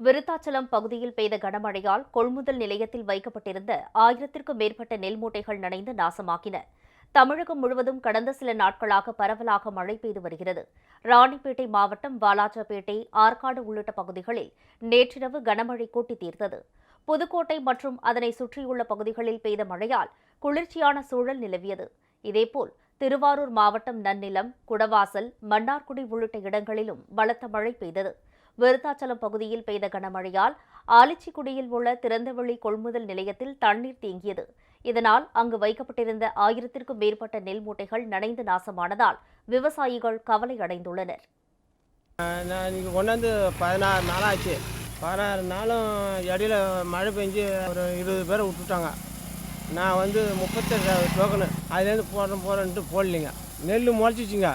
விருத்தாச்சலம் பகுதியில் பெய்த கனமழையால் கொள்முதல் நிலையத்தில் வைக்கப்பட்டிருந்த ஆயிரத்திற்கும் மேற்பட்ட நெல் மூட்டைகள் நனைந்து நாசமாக்கின தமிழகம் முழுவதும் கடந்த சில நாட்களாக பரவலாக மழை பெய்து வருகிறது. ராணிப்பேட்டை மாவட்டம் வாலாஜாபேட்டை ஆற்காடு உள்ளிட்ட பகுதிகளில் நேற்றிரவு கனமழை கூட்டி தீர்த்தது. புதுக்கோட்டை மற்றும் அதனை சுற்றியுள்ள பகுதிகளில் பெய்த மழையால் குளிர்ச்சியான சூழல் நிலவியது. இதேபோல் திருவாரூர் மாவட்டம் நன்னிலம் குடவாசல் மன்னார்குடி உள்ளிட்ட இடங்களிலும் பலத்த மழை பெய்தது. விருத்தாச்சலம் பகுதியில் பெய்த கனமழையால் ஆலிச்சிக்குடியில் உள்ள திறந்தவெளி கொள்முதல் நிலையத்தில் தண்ணீர் தேங்கியது. இதனால் அங்கு வைக்கப்பட்டிருந்த ஆயிரத்திற்கும் மேற்பட்ட நெல் மூட்டைகள் நனைந்து நாசமானதால் விவசாயிகள் கவலை அடைந்துள்ளனர். நான் இங்கே கொண்டாந்து பதினாறு நாள் ஆச்சு பதினாறு நாளும் இடையில மழை பெஞ்சு ஒரு இருபது பேரை விட்டுட்டாங்க. நான் வந்து முப்பத்தெட்டு டோக்கனு அதுலேருந்து போடுறேன் போகிறேன்ட்டு போடலிங்க. நெல் முளைச்சிச்சிங்க.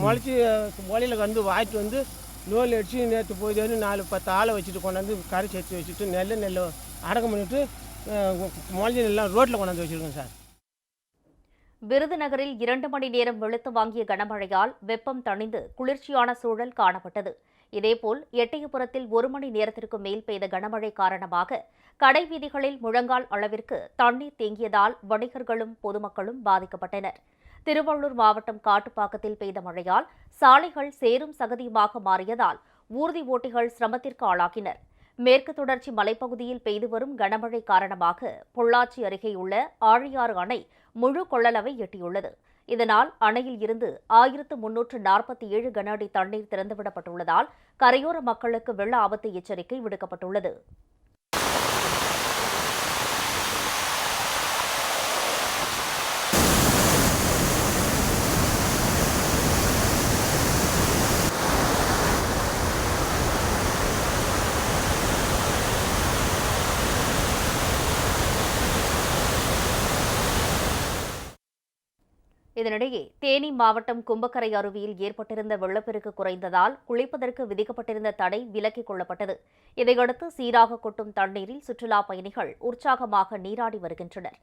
முளைச்சி மொழியில் வந்து வாங்கிட்டு வந்து நூல் அடித்து நேற்று போய் நாலு பத்து ஆளை வச்சுட்டு கொண்டாந்து கரை சேர்த்து வச்சுட்டு நெல் நெல் அடக்கம் பண்ணிவிட்டு முளைஞ்ச நெல்லாம் ரோட்டில் கொண்டாந்து வச்சுருக்கோம் சார். விருதுநகரில் இரண்டு மணி நேரம் வெளுத்து வாங்கிய கனமழையால் வெப்பம் தணிந்து குளிர்ச்சியான சூழல் காணப்பட்டது. இதேபோல் எட்டயபுரத்தில் ஒரு மணி நேரத்திற்கு மேல் பெய்த கனமழை காரணமாக கடை வீதிகளில் முழங்கால் அளவிற்கு தண்ணீர் தேங்கியதால் வணிகர்களும் பொதுமக்களும் பாதிக்கப்பட்டனர். திருவள்ளூர் மாவட்டம் காட்டுப்பாக்கத்தில் பெய்த மழையால் சாலைகள் சேரும் சகதியுமாக மாறியதால் ஊர்தி ஓட்டிகள் சிரமத்திற்கு ஆளாகினர். மேற்கு தொடர்ச்சி மலைப்பகுதியில் பெய்து வரும் கனமழை காரணமாக பொள்ளாச்சி அருகேயுள்ள ஆழியாறு அணை முழு கொள்ளளவை எட்டியுள்ளது. இதனால் அணையில் இருந்து ஆயிரத்து முன்னூற்று நாற்பத்தி ஏழு கன அடி தண்ணீர் திறந்துவிடப்பட்டுள்ளதால் கரையோர மக்களுக்கு வெள்ள ஆபத்து எச்சரிக்கை விடுக்கப்பட்டுள்ளது. இதனிடையே தேனி மாவட்டம் கும்பக்கரை அருவியில் ஏற்பட்டிருந்த வெள்ளப்பெருக்கு குறைந்ததால் குளிப்பதற்கு விதிக்கப்பட்டிருந்த தடை விலக்கிக் கொள்ளப்பட்டது. இதையடுத்து சீராக கொட்டும் தண்ணீரில் சுற்றுலா பயணிகள் உற்சாகமாக நீராடி வருகின்றனர்.